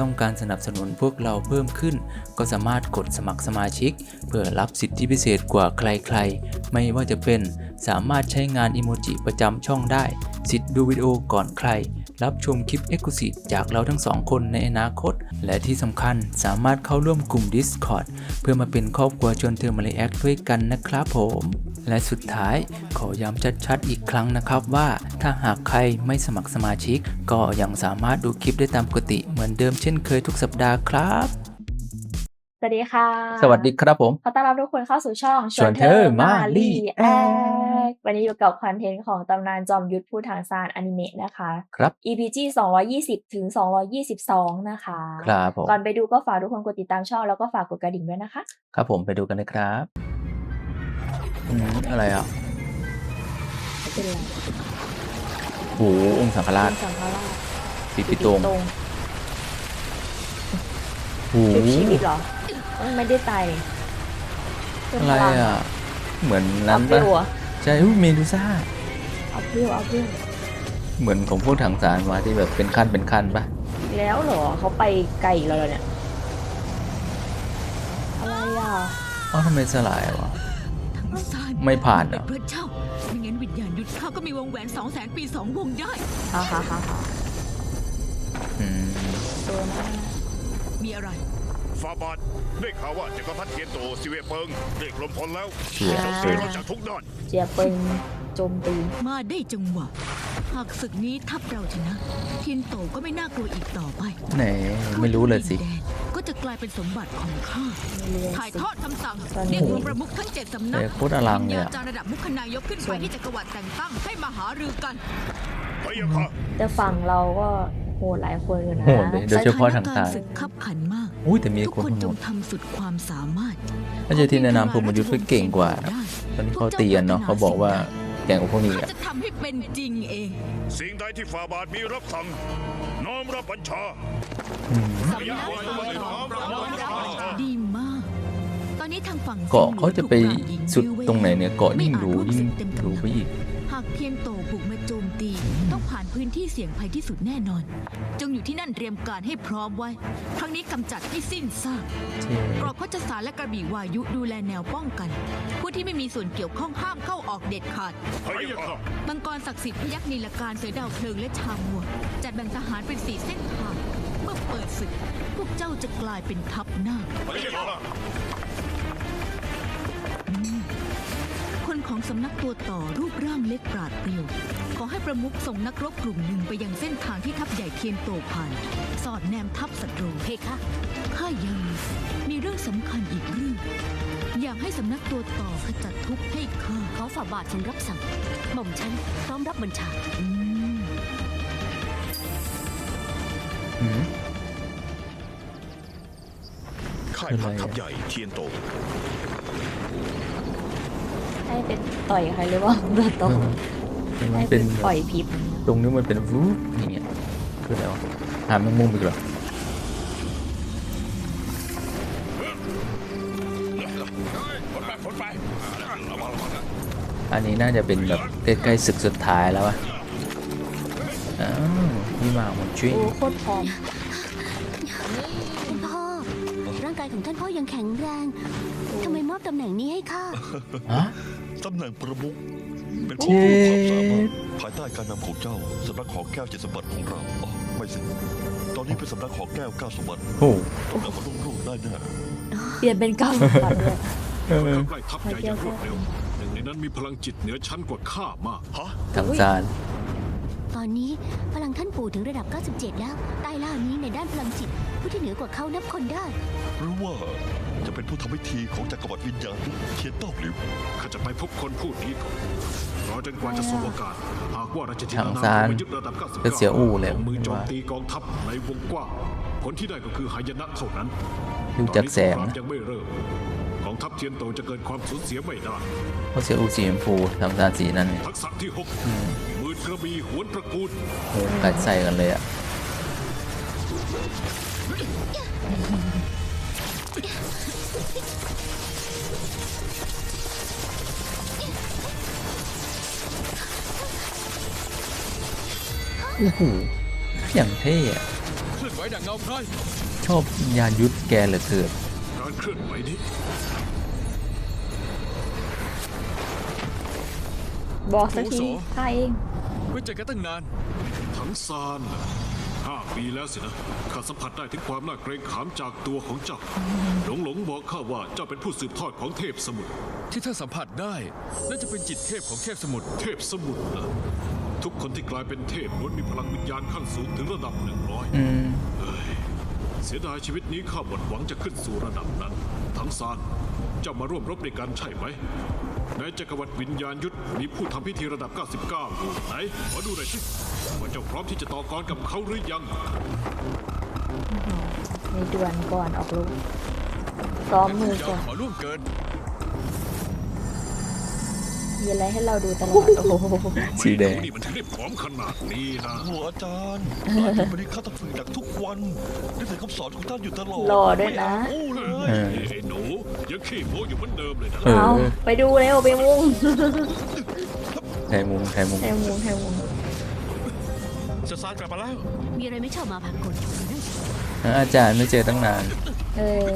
ต้องการสนับสนุนพวกเราเพิ่มขึ้น ก็สามารถกดสมัครสมาชิก เพื่อรับสิทธิพิเศษกว่าใครๆ ไม่ว่าจะเป็น สามารถใช้งานอิโมจิประจำช่องได้ สิทธิ์ดูวิดีโอก่อนใคร รับชมคลิป e x c l u s i v e จากเราทั้งสองคนในอนาคต และที่สำคัญสามารถเข้าร่วมกลุ่ม Discord เพื่อมาเป็นครอบครัวชวนเธอมาเลแอคด้วยกันนะครับผม และสุดท้ายขอย้ำชัดๆอีกครั้งนะครับว่าถ้าหากใครไม่สมัครสมาชิก ก็ยังสามารถดูคลิปได้ตามปกติเหมือนเดิมเช่นเคยทุกสัปดาห์ครับสวัสดีค่ะ สวัสดีครับผม ขอต้อนรับทุกคนเข้าสู่ช่องชวนเธอมารีแอค วันนี้อยู่กับคอนเทนต์ของตำนานจอมยุทธผู้ทางซานอนิเมะนะคะ ครับ EPG 220 ถึง 222 นะคะ ครับผม ก่อนไปดูก็ฝากทุกคนกดติดตามช่องแล้วก็ฝากกดกระดิ่งด้วยนะคะ ครับผมไปดูกันนะครับอืมอะไรอะไม่เป็นไรโอ้โหองค์สังฆราชเป็นสังฆราชปิปิโตงตรงโอ้โหชุบชีวิตเหรอมันไม่ได้ตายนี่เพิ่มอะพไรลังอะ เหมือนเอานั้นเปรี้ปะยวเหรอ ใช่อุ๊ยเมดูซ่า เอาเปรี้ยวเอาเปรี้ยวเหมือนของพวกถังสารมาที่แบบเป็นขั้นเป็นขั้นปะแล้วเหรอเขาไปไกลแล้วเหรอเนี่ยอะไรอะอ๋อทำไมสลายวะ ทั้งซานไม่ผ่านเหรเป็อนพระเจ้าไม่งั้นวิญญาณยุทธข้าก็มีวงแหวนสองแสนปีสองวงได้ ฮ่าฮ่าฮ่าฮ่าอืมโดนมากมีอะไร ฟาบาทได้ข่าวว่าจักรพรรดิเทียนโตซิเวเปิงได้กลมพลแล้วเชี่ยโจมตีเราจากทุกด้านเจียเปิงโจมตีมาได้จังหวะ หากศึกนี้ทัพเราชนะ เทียนโตก็ไม่น่ากลัวอีกต่อไปไหนไม่รู้เลยสิดินแดนก็จะกลายเป็นสมบัติของข้า ไม่เรียนถ่ายสิ ทอดคำสั่งตอนนี้เรียกองค์ประมุขทั้งเจ็ดสำนักแต่โคตรอลังเลยวิญอะญาจารย์ระดับมุขนายกขึ้นไปที่จักรวรรดิแต่งตั้งให้มาหารือกัน พะยะค่ะแต่ฝั่งเราก็ โหดหลายคนอยู่นะโหดเลยโดยเฉพาะทางสถนซ้ายกรณ์ศึกขับขันมากอุ้ยแต่มีทุกคนคนหจมงดทำสุดความสามารถถ้าเจอที่แนะนำผมมันยุทธก็เก่งกว่านะตอนนี้เขาเตียนเนาะเขาบอกว่าแก่งกว่าพวกนี้ข้าอะจะทำให้เป็นจริงเอง สิ่งใดที่ฟาบาทมีรับสั่งน้อมรับบัญชาอืมสำนักสงฆ์ดีมาก ตอนนี้ทางฝั่งเกาะเขาจะไปสุดตรงไหนเนี่ยเกาะยิ่งดูยิ่งดูไปอีกหาก เทียนโตบุกมาโจมตี ต้องผ่านพื้นที่เสี่ยงภัยที่สุดแน่นอน จงอยู่ที่นั่นเตรียมการให้พร้อมไว้ ครั้งนี้กำจัดให้สิ้นซากเท่กรอบโคจสารและกระบี่วายุดูแลแนวป้องกัน ผู้ที่ไม่มีส่วนเกี่ยวข้องห้ามเข้าออกเด็ดขาดพะยะค่ะมังกรศักดิ์สิทธิ์พยักษ์นีลการเสือดาวเพลิงและชาวมัวจัดแบ่งทหารเป็นสี่เส้นทางเมื่อเปิดศึก พวกเจ้าจะกลายเป็นทัพหน้า ของสำนักตัวต่อรูปร่างเล็กปราดเปรียว ขอให้ประมุขส่งนักรบกลุ่มหนึ่งไปยังเส้นทางที่ทัพใหญ่เทียนโตผ่าน สอดแนมทัพศัตรูเพคะข้ายังมีเรื่องสำคัญอีกเรื่อง อยากให้สำนักตัวต่อขจัดทุกข์ให้ข้าขอฝ่าบาททรงรับสั่งหม่อมฉันพร้อมรับบัญชาอืมอืมค่ายพักทัพใหญ่เทียนโต ให้เป็นต่อยใครหรือเปล่าตัวโตมันให้เป็เป็นนปล่อยพิษตรงนี้มันเป็นวูบอย่างเงี้ยคืออะไรวะหาแมงมุมอีกเหรออันนี้น่าจะเป็นแบบใกล้ๆศึกสุดท้ายแล้วอะอ้าวพี่มาหมดช่วยโอ้โคตรพร้อมท่านพ่อ ร่างกายของท่านพ่อยังแข็งแรง ทำไมมอบตำแหน่งนี้ให้ข้า ฮะ ตำแหน่งประมุขเป็นเจ็ผู้มีความสามาดรถภายใต้การนำของเจ้าสำนักหอแก้วเจ็ดสมบัติของเราอ๋อไม่สิตอนนี้เป็นสำนักหอแก้วเก้าสมบัติโอ้ตำแหน่งมันรุ่งรุ่งได้แน่เปลี่ยนเป็นเก้าปัดเลยเออใกล้ทัพใหญ่อย่างรวดเร็วหนึ่งในนั้นมีพลังจิตเหนือชั้นกว่าข้ามากฮะทางซานตอนนี้พลังท่านปู่ถึงระดับ 97 แล้วใต้ล่านี้ในด้านพลังจิต ผู้ที่เหนือกว่าเขานับคนได้หรือว่าจะเป็นผู้ทำพิธีของจักรวรรดิวิญญาณเทียนเต้าหลิวข้าจะไปพบคนผู้นี้ก่อนรอจนกว่าจะสบโอกาสหากว่าราชธิทางนาซานมายึดระดับ99ก็เสียอู้เลยลงมือโจมว่าตีกองทัพในวงกว้างผลที่ได้ก็คือหายนะเท่านั้นดูจากแสงตอนนะนี้สครามยังไม่เริ่มกององทัพเทียนโตจะเกิดความสูญเสียไม่ได้เพราะเสียอูสีชมพูทำตาสีนั่นเนี่ยทักษะที่หกมือกระบี่หวนตระกูลโอ้กัดใส่กันเลยอะ โอ้โหอย่างเท่อะเคลื่อนไหวดังเงาพรายชอบยานยุทธแกเหลือเกินการเคลื่อนไหวนี้บอกสักทีใครเองไม่เจอกันตั้งนาน ทั้งซานน่ะ ห้าปีแล้วสินะข้าสัมผัสได้ถึงความน่าเกรงขามจากตัวของเจ้า หลงหลงบอกข้าว่าเจ้าเป็นผู้สืบทอดของเทพสมุทรที่ท่านสัมผัสได้น่าจะเป็นจิตเทพของเทพสมุทรเทพสมุทรนะทุกคนที่กลายเป็นเทพล้วนมีพลังวิญญาณขั้นสูงถึงระดับหนึ่งร้อยอืมเสียดายชีวิตนี้ข้าหมดหวังจะขึ้นสู่ระดับนั้น ทั้งซานเจ้ามาร่วมรบในการใช่ไหม ในจักรวรรดิวิญญาณยุทธมีผู้ทำพิธีระดับ 99 อยู่ไหนขอดูหน่อยสิว่าเจ้าพร้อมที่จะต่อกรกับเขาหรือยังในด่วนก่อนออกลูกซ้อมมือก่อนขอร่วมเกิน มีอะไรให้เราดูตลอดโอ้โหสีแดงไม่รู้นี่มันถึงได้ผอมขนาดนี้นะโอ้อาจารย์อาจารย์วันนี้ข้าต้องฝึกหนักทุกวันนึกถึงคำสอนของท่านอยู่ตลอดหล่อด้วยนะโอ้เลเอยอไอ้หนูยังขี้โม้อยู่เหมือนเดิมเลยนะเออเอาไปดูเร็วไปมุ่งไทยมุงไทยมุง แทงมุงแทงมุงจะซานกลับมาแล้วมีอะไรไม่ชอบมาพากลนั่นสิอาจารย์ไม่เจอตั้งนาน เออ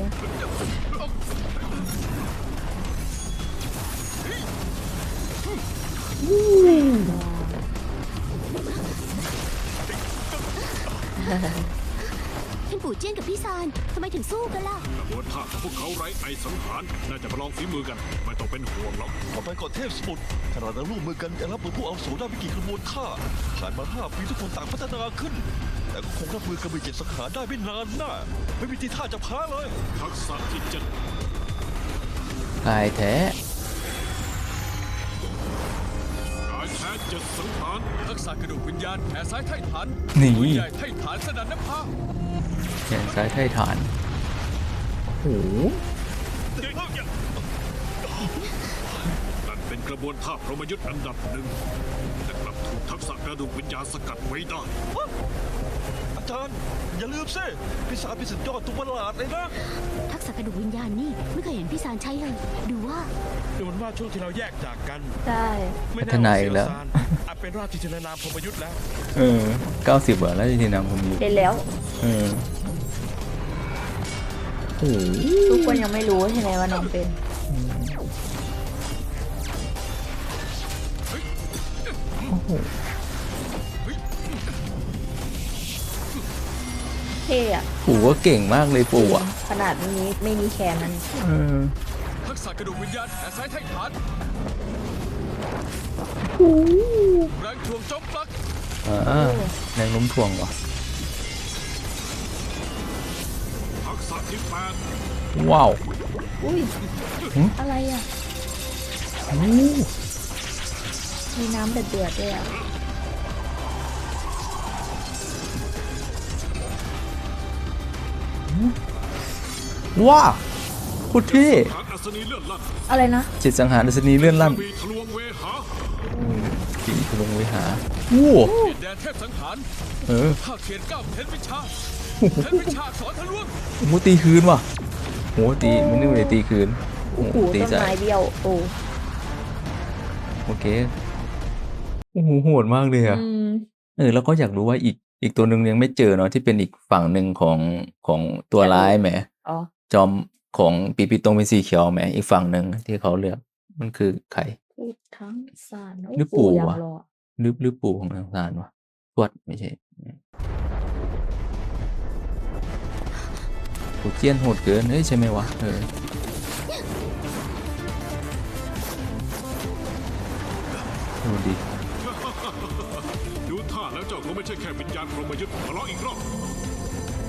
ท่านปู่เจี้ยนกับพี่ซานทำไมถึงสู้กันล่ะกระบวนท่าของพวกเขาไร้ไอสังหารน่าจะประลองฝีมือกัน ไม่ต้องเป็นห่วงหรอกต่อไปก่อนเทพสมุทรขนาดเราร่วมมือกันยังรับมือผู้เอาโสได้ไม่กี่กระบวนท่าผ่านมาห้าปีทุกคนต่างพัฒนาขึ้น แต่ก็คงรับมือกับวิจิตรสังหารได้ไม่นานน่าไม่มีทีท่าจะแพ้เลย ทักษะที่เจ็ดกายแท้ การแท้เจ็ดสังหารทักษะกระดูกวิญญาณแขนซ้ายไถ่ฐานนี่หัวใหญ่ไถ่ฐานสนันนภาแขนซ้ายไทยฐานโอ้โหนั่นเป็นกระบวนท่าพรหมยุทธ์อันดับหนึ่งแต่กลับถูกทักษะกระดูกวิญญาณสกัดไว้ได้อา จารย์ อย่าลืมสิพิศาจเป็นสุดยอดตัวประหลาดเลยนะ ทักษะกระดูกวิญญาณนี่ไม่เคยเห็นพี่ซานใช้เลย ดูว่าดูเหมือนว่าช่วงที่เราแยกจากกัน ใช่ไม่พัฒนาอีกแล้วเสียซานอาจเป็นราชจินานามพรหมยุทธ์แล้ว เออเก้าสิบเหรอแล้วทีนำผมอยู่เล่นแล้ว เออโอ้โหทุกคนยังไม่รู้ใช่ไหมว่าน้องเป็น โอ้โห เท่อะปู่ก็เก่งมากเลยปู่อะขนาดนี้ไม่มีแขนมันเออทักษะกระดูกวิญญาณแขนซ้ายไถ่ฐานแรงทวงจอมปลักอ่าแรงล้มถ่วงวะทักษะที่แปดว้าวอุ้ยหึอะไรอะโอ้โหมีน้ำเดือดๆด้วยอะ ว้าวโคตรเท่ฐานอัศนีเลื่อนลั่นอะไรนะจิตสังหารอัศนีเลื่อนลั่นมีทะลวงเวหาปีทะลงไว้หาโอ้ดินแดนเทพสังหารเออข้าเขียนเก้าเทนวิชาเทนวิชาสอนทะลวงโหตีคืนว่ะโหตีไม่นึกว่าจะตีคืนโอ้โอ้โหโหตีต้นใส่ไม้เบี้ยวโอ้โอเคโอ้โหโหดมากเลยอะอืม เออแล้วก็อยากรู้ว่าอีกอีกตัวหนึ่งยังไม่เจอเนาะที่เป็นอีกฝั่งหนึ่งของของตัวร้ายแหมอ๋อจอมของปีปีตรงเป็นสีเขียวแหมอีกฝั่งหนึ่งที่เขาเลือกมันคือใครพูดทั้งสารหรือปู่ยังวะรอหรือหรือปู่ของทางซานวะทวดไม่ใช่อืมปู่เจี้ยนโหดเกินเฮ้ยใช่ไหมวะเออดูดิดู ไม่ใช่แค่วิญญาณพรหมยุทธ์มาลองอีกรอบ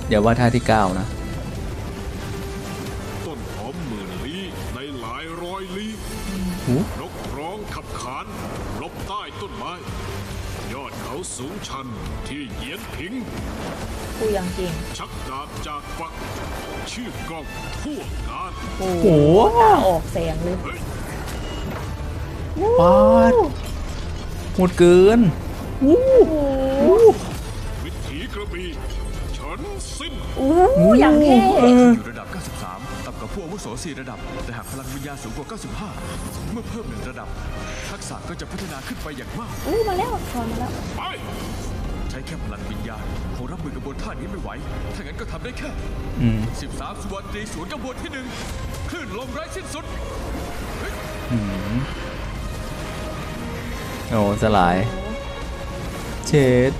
อย่าว่าท่าที่เก้านะ ต้นหอมหมื่นลี้ในหลายร้อยลี้หู นกร้องขับขานหลบใต้ต้นไม้ ยอดเขาสูสูงชันที่เหยียนผิงผู้ยังจริงชักดาบจากฝัก ชื่อกล้องทั่วงานโอ้โอ้โหตาออกแสงเลยปาดหมดเกิน วิถีกระบี่ฉันสิ้นโอ้อย่างเท่อยู่ระดับ 93 ต่ำกว่าผู้อาวุโส4ระดับ แต่หากพลังวิญญาณสูงกว่า 95 เมื่อเพิ่มหนึ่งระดับ ทักษะก็จะพัฒนาขึ้นไปอย่างมาก อู้มาแล้วถอนมาแล้ว ไป ใช้แค่พลังวิญญาณคงรับมือกับบนท่านี้ไม่ไหว ถ้างั้นก็ทำได้แค่อืม13 สุวรรณตรีสวนกบฏที่หนึ่งคลื่นลมไร้สิ้นสุดอืมโอ้สลาย เชด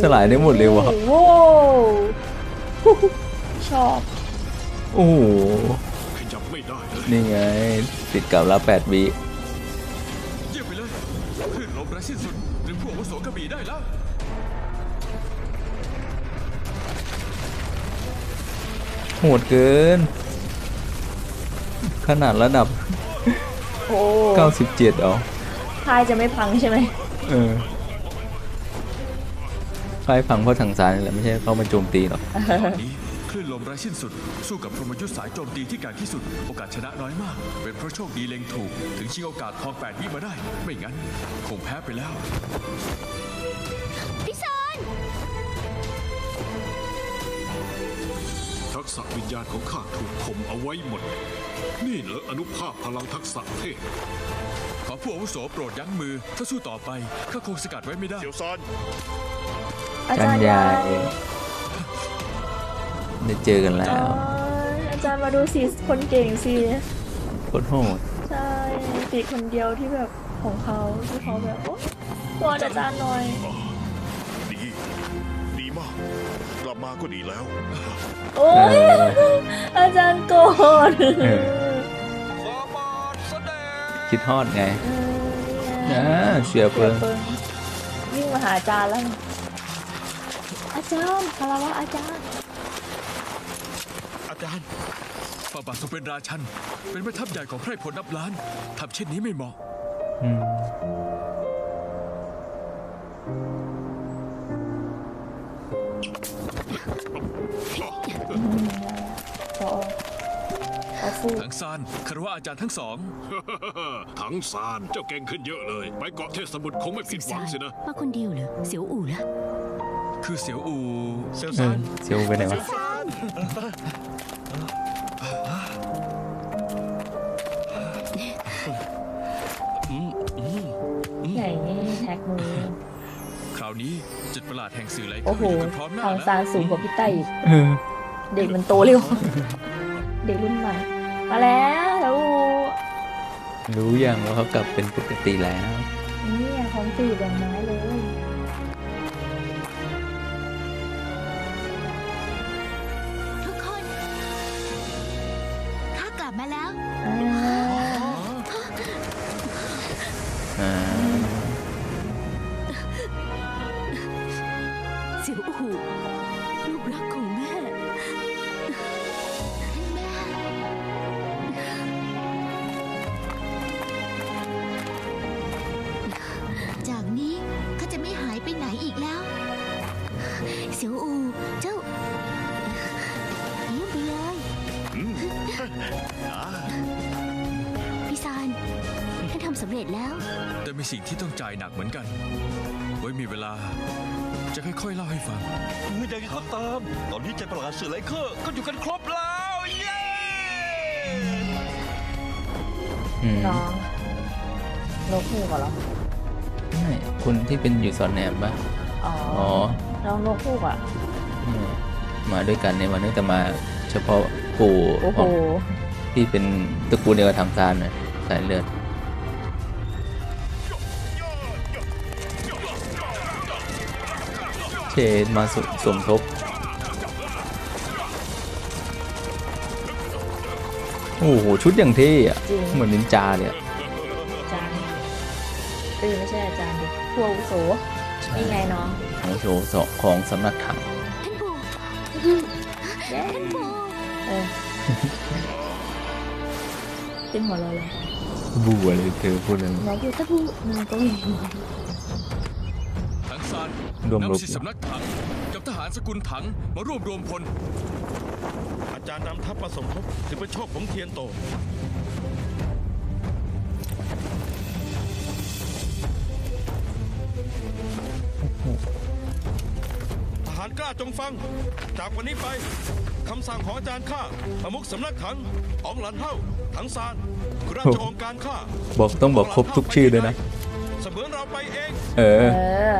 สลายได้หมดเลยวะโอ้โหชอบโอ้โหขยับไม่ได้เลยนี่ไง ติดกับแล้วแปดวิเยี่ยมไปเลยคลื่นลมไร้สิ้นสุดดึงผู้อาวุโสกระบี่ได้แล้วโหดเกิน ขนาดระดับ โอ้97เอาพายจะไม่พังใช่ไหมเออ ไฟฝังเพราะถังสารนี่แหละไม่ใช่เข้ามาโจมตีหรอก ตอนนี้คลื่นลมไร้สิ้นสุด สู้กับพรหมยุทธ์สายโจมตีที่แกร่งที่สุด โอกาสชนะน้อยมาก เป็นเพราะโชคดีเล็งถูก ถึงชิงโอกาสทองแปดวิมาได้ ไม่งั้น คงแพ้ไปแล้ว พี่ซานทักษะวิญญาณของข้าถูกข่มเอาไว้หมด นี่เหรออนุภาพพลังทักษะเทพขอผู้อาวุโสโปรดยั้งมือ ถ้าสู้ต่อไปข้าคงสกัดไว้ไม่ได้ เสียวซาน อาจัจารนย์ใหญ่ยายได้เจอกันแล้วอ๋ออาจารย์มาดูสิคนเก่งสิโคตรโหดใช่ติคนเดียวที่แบบของเขาที่เขาแบบโอ้ตัวอาจารย์หน่อยดีดีมากกลับมาก็ดีแล้ว โอ้ยเอออาจารย์โกรธเออคิดฮอดไงเอออ่าเสือเปิงวิ่งมาหาอาจารย์แล้วอา จารย์คารวะอาจารย์ อาจารย์ฝ่าบาททรงเป็นราชัน เป็นแม่ทัพใหญ่ของไพร่พลนับล้านทำเช่นนี้ไม่เหมาะ อืมพอเอาฟูทั้งซานคารวะอาจารย์ทั้งสองถังซานเจ้าเก่งขึ้นเยอะเลย ไปเกาะเทพสมุทรคงไม่ผิดหวังสินะ มาคนเดียวเหรอ เสียวอู่ละ คือเสียวอูเซียวเอซาอนเซียวไปไหนวะใหญ่นี่แท็กมือคราวนี้จุดประหลาดแห่งสื่อไหลโอ้โหอยู่กันพร้อมหน้าทางแล้วซานสูงกว่าพี่ไต้อีกเออเด็กมันโตเร็ว เด็กรุ่นใหม่ มาแล้วแล้วรู้ยังว่าเขากลับเป็นปกติแล้วนี่พร้อมตีดอกไม้เลย มาแล้ว พี่ซานท่านทำสำเร็จแล้ว แต่มีสิ่งที่ต้องจ่ายหนักเหมือนกัน ไว้มีเวลา จะค่อยๆเล่าให้ฟังยังไงก็ตาม ตอนนี้ใจประหลาดเสือไลเคอร์ก็อยู่กันครบแล้ว เย้อืมน้องนกฮูกเหรอ ไม่คุณที่เป็นอยู่สอนแนมปะอ๋ออ๋อน้องนกฮูกอะ อืมมาด้วยกันในวันนี้แต่มาเฉพาะปู่โอ้โหของ ที่เป็นตระกูลเดียวกับทางซานน่ะสายเลือดเชนมาสสมทบ โอ้โห ชุดอย่างเท่อะจริง เหมือนนินจาเลยอะอาจารย์เอ้ยไม่ใช่อาจารย์ดิผู้อาวุโสนี่ไงน้องของโชว์สองของสำนักถังท่านปู่เย้ท่านปู่เออ เป็นหัวเราะเลยบัวเลยเธอพูดเลยน้องอยู่ตะพูน้องก็มีทั้งซานรวมรบนำสิสำนักถังกับทหารสกุลถังมาร่วมรวมพล อาจารย์นำทัพมาสมทบถือเป็นโชคของเทียนโต ทหารกล้าจงฟัง จากวันนี้ไปคำสั่งของอาจารย์ข้าประมุขสำนักถังอองหลันเฮ้า ถังซานคือราชองค์การข้าบอกต้องบอกครบทุกชื่อเลยนะ เสมือนเราไปเอง เอเอออ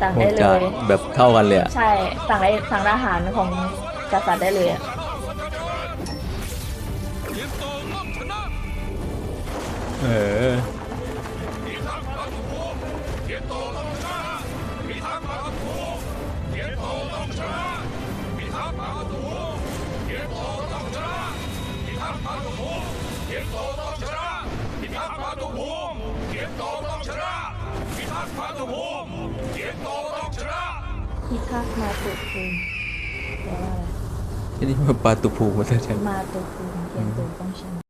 สั่งโหได้จะเลยแบบเท่ากันเลยอะใช่ สั่งได้สั่งอาหารของกษัตริย์ได้เลยอะเทียนโตรอบชนะ เออ พิทักษ์มาตุภูมิแปลว่าอะไรที่นี่มาปาตุภูมิมาใช่ไหมมาตุภูมิเทียนตูต้องชนะ